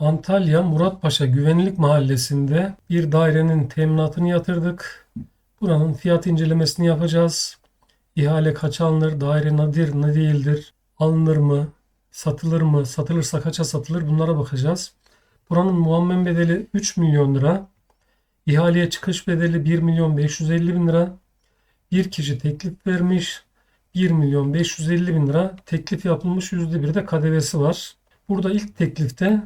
Antalya Muratpaşa Güvenlik Mahallesi'nde bir dairenin teminatını yatırdık. Buranın fiyat incelemesini yapacağız. İhale kaça alınır, daire nedir, ne değildir, alınır mı, satılır mı, satılırsa kaça satılır bunlara bakacağız. Buranın muammen bedeli 3 milyon lira. İhaleye çıkış bedeli 1 milyon 550 bin lira. Bir kişi teklif vermiş. 1 milyon 550 bin lira teklif yapılmış %1 de KDV'si var. Burada ilk teklifte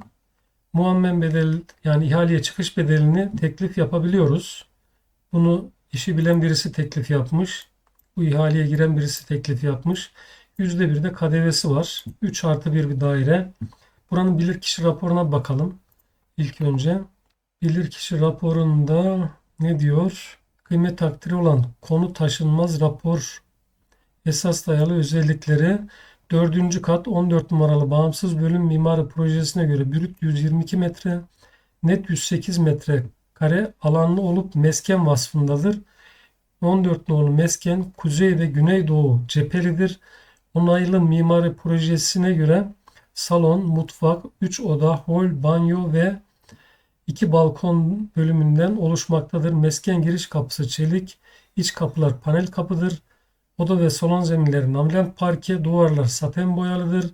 muammen bedel yani ihaleye çıkış bedelini teklif yapabiliyoruz. Bunu işi bilen birisi teklif yapmış. Bu ihaleye giren birisi teklif yapmış. %1 de KDV'si var. 3 artı 1 bir daire. Buranın bilirkişi raporuna bakalım. İlk önce bilirkişi raporunda ne diyor? Kıymet takdiri olan konu taşınmaz rapor esas dayalı özellikleri 4. kat 14 numaralı bağımsız bölüm mimari projesine göre brüt 122 metre, net 108 metre kare alanlı olup mesken vasfındadır. 14 nolu mesken kuzey ve güneydoğu cephelidir. Onaylı mimari projesine göre salon, mutfak, 3 oda, hol, banyo ve 2 balkon bölümünden oluşmaktadır. Mesken giriş kapısı çelik, iç kapılar panel kapıdır. Oda ve salon zeminleri namlen parke, duvarlar saten boyalıdır.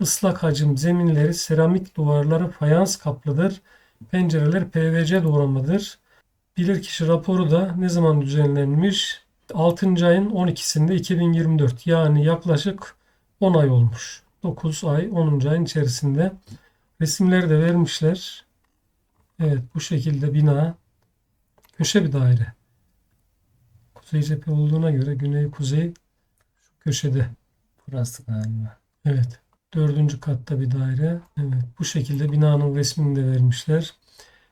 Islak hacim zeminleri seramik duvarları fayans kaplıdır. Pencereler PVC doğramadır. Bilirkişi raporu da ne zaman düzenlenmiş? 6. ayın 12'sinde 2024 yani yaklaşık 10 ay olmuş. 9 ay 10. ayın içerisinde resimleri de vermişler. Evet bu şekilde bina köşe bir daire. Kuzey cephe olduğuna göre güney kuzey şu köşede. Burası galiba. Evet. Dördüncü katta bir daire. Evet. Bu şekilde binanın resmini de vermişler.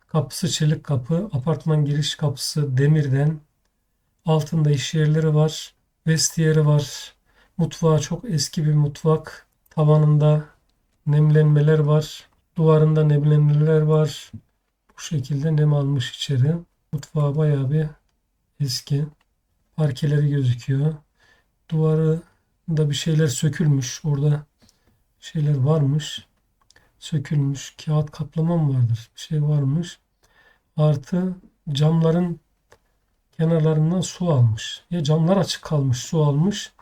Kapısı çelik kapı. Apartman giriş kapısı demirden. Altında iş yerleri var. Vestiyeri var. Mutfağı çok eski bir mutfak. Tavanında nemlenmeler var. Duvarında nemlenmeler var. Bu şekilde nem almış içeri. Mutfağı bayağı bir eski. Parkeleri gözüküyor. Duvarında bir şeyler sökülmüş. Orada şeyler varmış. Sökülmüş. Kağıt kaplama mı vardır? Bir şey varmış. Artı camların kenarlarından su almış. Ya camlar açık kalmış, su almış.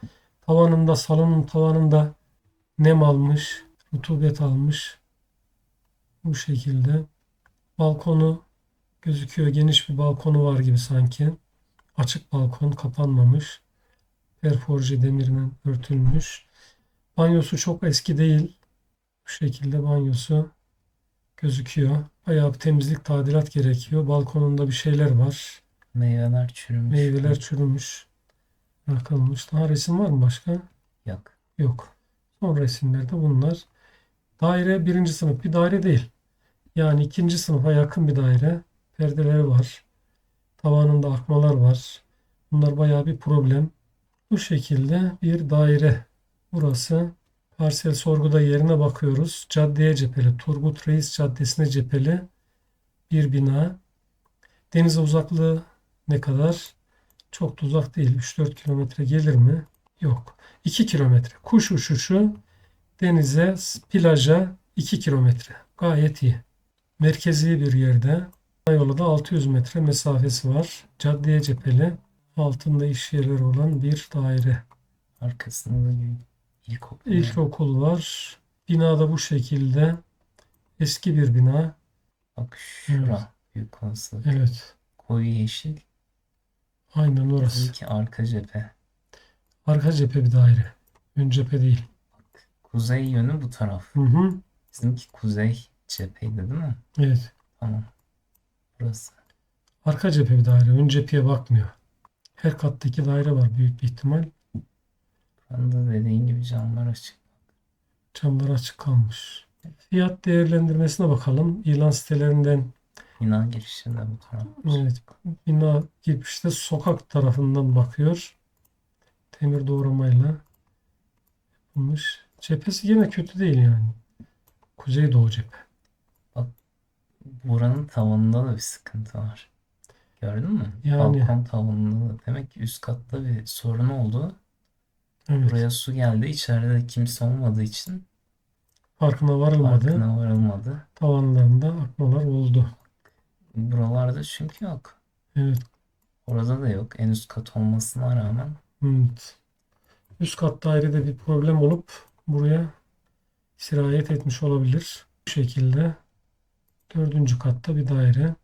Tavanında, salonun tavanında nem almış, rutubet almış. Bu şekilde. Balkonu gözüküyor. Geniş bir balkonu var gibi sanki. Açık balkon kapanmamış. Perforje demirle örtülmüş. Banyosu çok eski değil. Bu şekilde banyosu gözüküyor. Bayağı bir temizlik, tadilat gerekiyor. Balkonunda bir şeyler var. Meyveler çürümüş. Meyveler çürümüş. Bırakılmış. Daha resim var mı başka? Yok. Yok. Son resimlerde bunlar. Daire birinci sınıf bir daire değil. Yani ikinci sınıfa yakın bir daire. Perdeleri var. Tavanında akmalar var. Bunlar bayağı bir problem. Bu şekilde bir daire. Burası parsel sorguda yerine bakıyoruz. Caddeye cepheli. Turgut Reis Caddesi'ne cepheli bir bina. Denize uzaklığı ne kadar? Çok da uzak değil. 3-4 kilometre gelir mi? Yok. 2 kilometre. Kuş uçuşu denize, plaja 2 kilometre. Gayet iyi. Merkezi bir yerde. Yolu da 600 metre mesafesi var. Caddeye cepheli. Altında iş yerleri olan bir daire. Arkasında da ilkokul. var. İlkokul var. Binada bu şekilde. Eski bir bina. Bak şura. Olasılık. Evet. Koyu yeşil. Aynen orası. Bizimki arka cephe. Arka cephe bir daire. Ön cephe değil. Bak kuzey yönü bu taraf. Hı hı. Bizimki kuzey cepheydi değil mi? Evet. Tamam. Burası. Arka cephe bir daire. Ön cepheye bakmıyor. Her kattaki daire var büyük bir ihtimal. Buranın dediğin gibi camlar açık. Camlar açık kalmış. Fiyat değerlendirmesine bakalım. İlan sitelerinden Bina girişinde bu taraf. evet, bina girişte sokak tarafından bakıyor. Temir doğramayla yapılmış. Cephesi yine kötü değil yani. Kuzeydoğu cephe. Buranın tavanında da bir sıkıntı var. Gördün mü? Yani. Balkon tavanında da. Demek ki üst katta bir sorun oldu. Evet. Buraya su geldi. İçeride de kimse olmadığı için farkına varılmadı. Farkına varılmadı. Tavanlarında akmalar oldu. Buralarda çünkü yok. Evet. Orada da yok. En üst kat olmasına rağmen Evet. Üst kat dairede bir problem olup buraya sirayet etmiş olabilir. Bu şekilde dördüncü katta bir daire.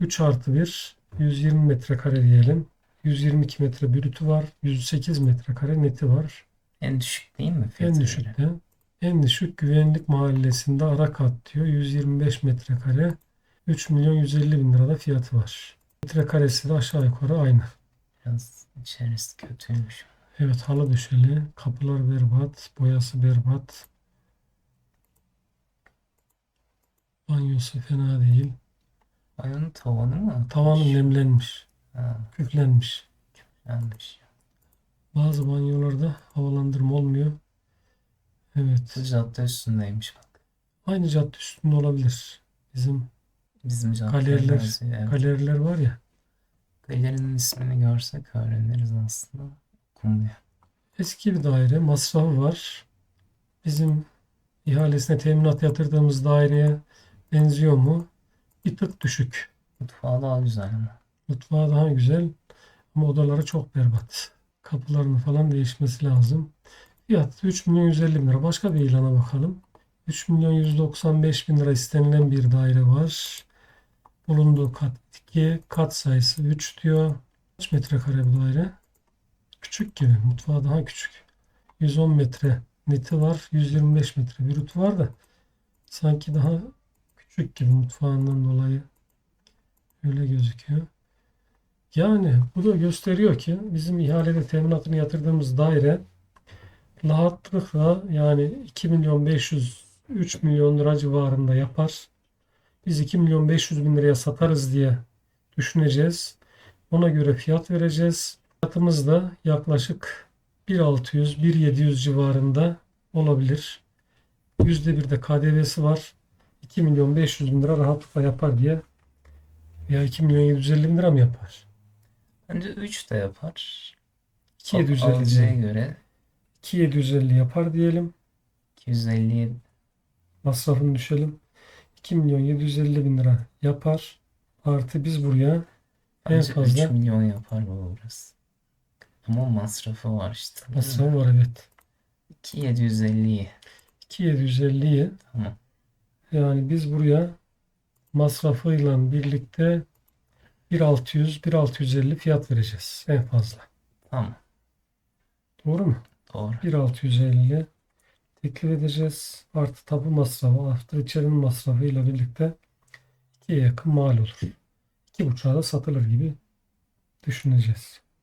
3 artı 1 120 metrekare diyelim. 122 metre brütü var. 108 metrekare neti var. en düşük değil mi En düşükte. En düşük güvenlik mahallesinde ara kat diyor. 125 metrekare. 3 milyon 150 bin lirada fiyatı var. Metrekaresi de aşağı yukarı aynı. Biraz içerisi kötüymüş. Evet halı döşeli. Kapılar berbat. Boyası berbat. Banyosu fena değil. Ayağının tavanı mı? Tavanı nemlenmiş. Ha, Küflenmiş. yanlış. Bazı banyolarda havalandırma olmuyor. Evet. Bu cadde üstündeymiş bak. Aynı cadde üstünde olabilir. Bizim Bizim cadde Galeriler-. Evet. galeriler var ya. Galerinin ismini görsek öğreniriz aslında. Okunmuyor. Eski bir daire. Masrafı var. Bizim ihalesine teminat yatırdığımız daireye benziyor mu? Bir tık düşük. Mutfağı daha güzel ama. Mutfağı daha güzel ama odaları çok berbat. Kapılarını falan değişmesi lazım. Fiyat 3 milyon 150 bin lira. Başka bir ilana bakalım. 3 milyon 195 bin lira istenilen bir daire var. Bulunduğu kat 2, kat sayısı 3 diyor. Kaç metrekare bu daire? Küçük gibi. Mutfağı daha küçük. 110 metre neti var. 125 metre brütü var da sanki daha küçük gibi mutfağından dolayı. Öyle gözüküyor. Yani bu da gösteriyor ki bizim ihalede teminatını yatırdığımız daire rahatlıkla yani 2 milyon 500 3 milyon lira civarında yapar. Biz 2 milyon 500 bin liraya satarız diye düşüneceğiz. Ona göre fiyat vereceğiz. Fiyatımız da yaklaşık 1.600 1.700 civarında olabilir. %1 de KDV'si var. 2 milyon 500 bin lira rahatlıkla yapar diye ya 2 milyon 750 bin lira mı yapar? Bence 3 de yapar. 2750 Alacağı diyelim. göre 2750 yapar diyelim. 250'ye Masrafını düşelim. 2 milyon 750 bin lira yapar. Artı biz buraya en bence fazla 3 milyon yapar bu burası. Ama masrafı var işte. masrafı var evet. 2750'yi. 2750'yi Tamam. Yani biz buraya masrafıyla birlikte 1600 1650 fiyat vereceğiz en fazla. Tamam. Doğru mu? Doğru. 1650 teklif edeceğiz. Artı tapu masrafı, artı içerinin masrafıyla birlikte ikiye yakın mal olur. İki buçuğa da satılır gibi düşüneceğiz.